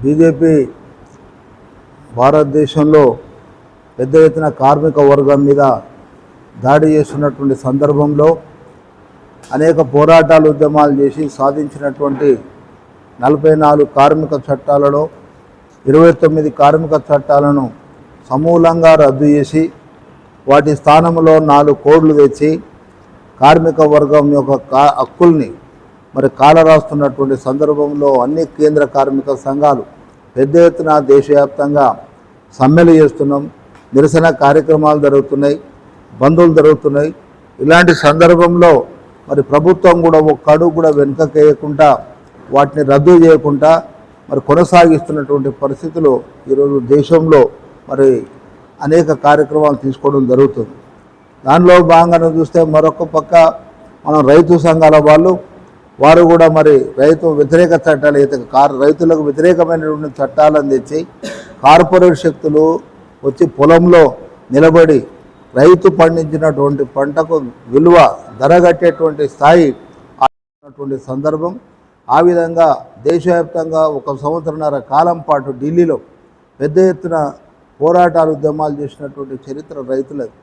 BJP భారతదేశంలో పెద్ద ఎత్తున కార్మిక వర్గం మీద దాడి చేస్తున్నటువంటి సందర్భంలో అనేక పోరాటాలు ఉద్యమాలు చేసి సాధించినటువంటి నలభై నాలుగు కార్మిక చట్టాలలో ఇరవై తొమ్మిది కార్మిక చట్టాలను సమూలంగా రద్దు చేసి వాటి స్థానంలో నాలుగు కోడ్లు తెచ్చి కార్మిక వర్గం యొక్క కా హక్కుల్ని మరి కాలరాస్తున్నటువంటి సందర్భంలో అన్ని కేంద్ర కార్మిక సంఘాలు పెద్ద ఎత్తున దేశవ్యాప్తంగా సమ్మెలు చేస్తున్నాం. నిరసన కార్యక్రమాలు జరుగుతున్నాయి. బంధువులు జరుగుతున్నాయి. ఇలాంటి సందర్భంలో మరి ప్రభుత్వం కూడా ఒక్క అడుగు కూడా వెనుకకేయకుండా వాటిని రద్దు చేయకుండా మరి కొనసాగిస్తున్నటువంటి పరిస్థితులు ఈరోజు దేశంలో మరి అనేక కార్యక్రమాలు తీసుకోవడం జరుగుతుంది. దానిలో భాగంగా చూస్తే మరొక పక్క మనం రైతు సంఘాల వాళ్ళు వారు కూడా మరి రైతు వ్యతిరేక చట్టాలు అయితే కార్ రైతులకు వ్యతిరేకమైనటువంటి చట్టాలను తెచ్చి కార్పొరేట్ శక్తులు వచ్చి పొలంలో నిలబడి రైతు పండించినటువంటి పంటకు విలువ ధర కట్టేటువంటి స్థాయి ఉన్నటువంటి సందర్భం. ఆ విధంగా దేశవ్యాప్తంగా ఒక సంవత్సరన్నర కాలం పాటు ఢిల్లీలో పెద్ద ఎత్తున పోరాటాలు ఉద్యమాలు చేసినటువంటి చరిత్ర రైతులది.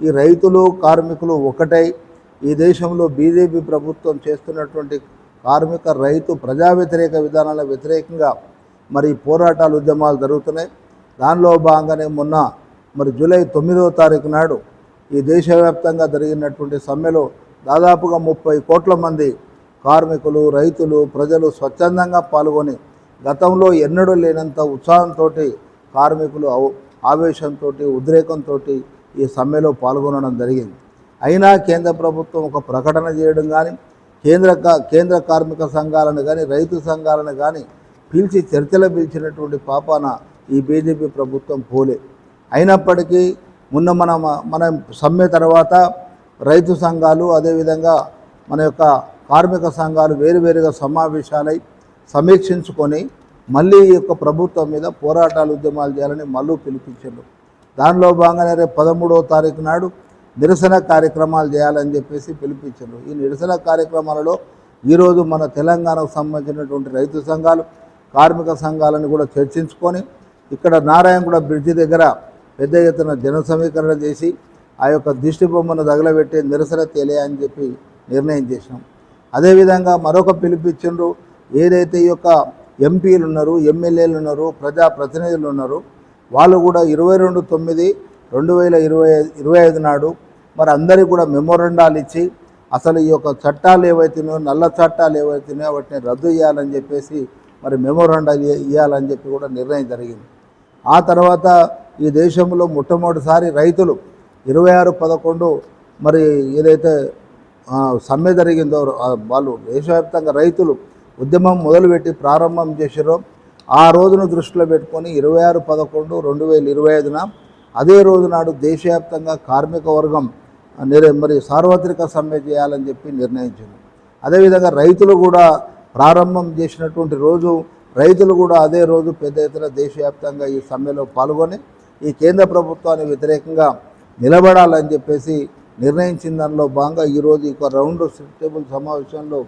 ఈ రైతులు కార్మికులు ఒకటై ఈ దేశంలో బీజేపీ ప్రభుత్వం చేస్తున్నటువంటి కార్మిక రైతు ప్రజా వ్యతిరేక విధానాల వ్యతిరేకంగా మరి పోరాటాలు ఉద్యమాలు జరుగుతున్నాయి. దానిలో భాగంగానే మొన్న మరి జూలై తొమ్మిదవ తారీఖు నాడు ఈ దేశవ్యాప్తంగా జరిగినటువంటి సమ్మెలో దాదాపుగా ముప్పై కోట్ల మంది కార్మికులు రైతులు ప్రజలు స్వచ్ఛందంగా పాల్గొని గతంలో ఎన్నడూ లేనంత ఉత్సాహంతో కార్మికులు ఆవేశంతో ఉద్రేకంతో ఈ సమ్మెలో పాల్గొనడం జరిగింది. అయినా కేంద్ర ప్రభుత్వం ఒక ప్రకటన చేయడం కానీ కేంద్ర కా- కేంద్ర కార్మిక సంఘాలను కానీ రైతు సంఘాలను కానీ పిలిచి చర్చలు పిలిచినటువంటి పాపాన ఈ బీజేపీ ప్రభుత్వం పోలే. అయినప్పటికీ మొన్న మన మన సమ్మె తర్వాత రైతు సంఘాలు అదేవిధంగా మన యొక్క కార్మిక సంఘాలు వేరువేరుగా సమావేశాలై సమీక్షించుకొని మళ్ళీ ఈ యొక్క ప్రభుత్వం మీద పోరాటాలు ఉద్యమాలు చేయాలని మళ్ళీ పిలిపించారు. దానిలో భాగంగానే రేపు పదమూడవ తారీఖు నాడు నిరసన కార్యక్రమాలు చేయాలని చెప్పేసి పిలిపించారు. ఈ నిరసన కార్యక్రమాలలో ఈరోజు మన తెలంగాణకు సంబంధించినటువంటి రైతు సంఘాలు కార్మిక సంఘాలను కూడా చర్చించుకొని ఇక్కడ నారాయణగూడ బ్రిడ్జి దగ్గర పెద్ద ఎత్తున జన సమీకరణ చేసి ఆ యొక్క దిష్టి బొమ్మను తగలబెట్టి నిరసన తెలియని చెప్పి నిర్ణయం చేసినాం. అదేవిధంగా మరొక పిలిపించిండ్రు ఏదైతే ఈ యొక్క ఎంపీలు ఉన్నారు ఎమ్మెల్యేలు ఉన్నారు ప్రజాప్రతినిధులు ఉన్నారు వాళ్ళు కూడా ఇరవై రెండు తొమ్మిది రెండు వేల ఇరవై ఇరవై ఐదు నాడు మరి అందరికీ కూడా మెమోరండాలు ఇచ్చి అసలు ఈ యొక్క చట్టాలు ఏవైతున్నాయో నల్ల చట్టాలు ఏవైతున్నాయో వాటిని రద్దు చేయాలని చెప్పేసి మరి మెమోరండాలు ఇవ్వాలని చెప్పి కూడా నిర్ణయం జరిగింది. ఆ తర్వాత ఈ దేశంలో మొట్టమొదటిసారి రైతులు ఇరవై ఆరు పదకొండు మరి ఏదైతే సమ్మె జరిగిందో వాళ్ళు దేశవ్యాప్తంగా రైతులు ఉద్యమం మొదలుపెట్టి ప్రారంభం చేసారో ఆ రోజును దృష్టిలో పెట్టుకొని ఇరవై ఆరు పదకొండు రెండు వేల ఇరవై ఐదున అదే రోజు నాడు దేశవ్యాప్తంగా కార్మిక వర్గం నిర మరి సార్వత్రిక సమ్మె చేయాలని చెప్పి నిర్ణయించింది. అదేవిధంగా రైతులు కూడా ప్రారంభం చేసినటువంటి రోజు రైతులు కూడా అదే రోజు పెద్ద ఎత్తున దేశవ్యాప్తంగా ఈ సమ్మెలో పాల్గొని ఈ కేంద్ర ప్రభుత్వానికి వ్యతిరేకంగా నిలబడాలని చెప్పేసి నిర్ణయించిన దానిలో భాగంగా ఈరోజు ఈ రౌండ్ టేబుల్ సమావేశంలో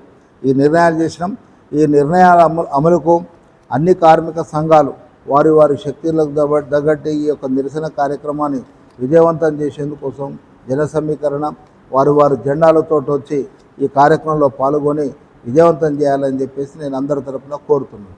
ఈ నిర్ణయాలు చేసినాం. ఈ నిర్ణయాల అమలు అమలుకు అన్ని కార్మిక సంఘాలు వారి వారి శక్తులకు దగ- తగ్గట్టు ఈ యొక్క నిరసన కార్యక్రమాన్ని విజయవంతం చేసేందుకోసం జన సమీకరణ వారు వారు జెండాలతో వచ్చి ఈ కార్యక్రమంలో పాల్గొని విజయవంతం చేయాలని చెప్పేసి నేను అందరి తరఫున కోరుతున్నాను.